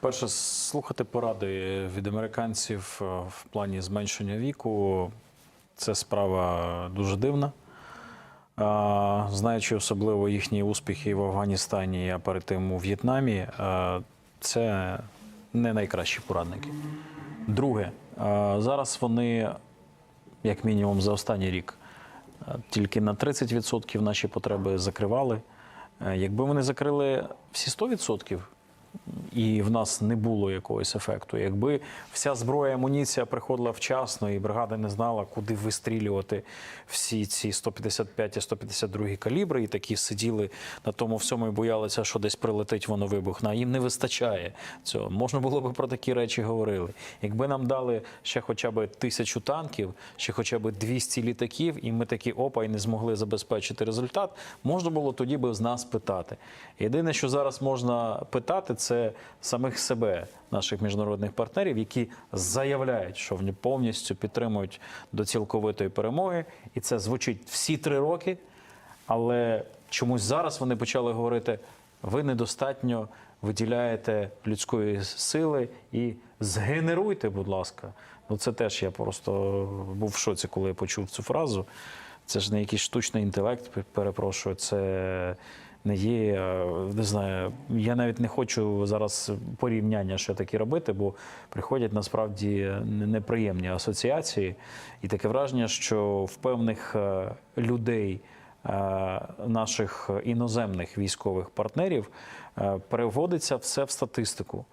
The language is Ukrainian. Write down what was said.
Перше, слухати поради від американців е, в плані зменшення віку це справа дуже дивна. Знаючи особливо їхні успіхи в Афганістані, а перед тим у В'єтнамі, е, це не найкращі порадники. Друге, е, зараз вони, як мінімум, за останній рік тільки на 30% наші потреби закривали. Якби вони закрили всі 100%, і в нас не було якогось ефекту. Якби вся зброя, амуніція приходила вчасно, і бригада не знала, куди вистрілювати всі ці 155 і 152 калібри, і такі сиділи на тому всьому і боялися, що десь прилетить воно вибухне. Їм не вистачає цього. Можна було б про такі речі говорили. Якби нам дали ще хоча б тисячу танків, ще хоча б 200 літаків, і ми такі опа і не змогли забезпечити результат, можна було тоді би з нас питати. Єдине, що зараз можна питати, це самих себе, наших міжнародних партнерів, які заявляють, що вони повністю підтримують до цілковитої перемоги, і це звучить всі три роки. Але чомусь зараз вони почали говорити: ви недостатньо виділяєте людської сили і згенеруйте, будь ласка. Ну це теж я просто був в шоці, коли я почув цю фразу. Це ж не якийсь штучний інтелект, перепрошую, це не є, е, не знаю, я навіть не хочу зараз порівняння ще такі робити, бо приходять насправді неприємні асоціації, і таке враження, що в певних е, людей. е, Наших іноземних військових партнерів переводиться все в статистику.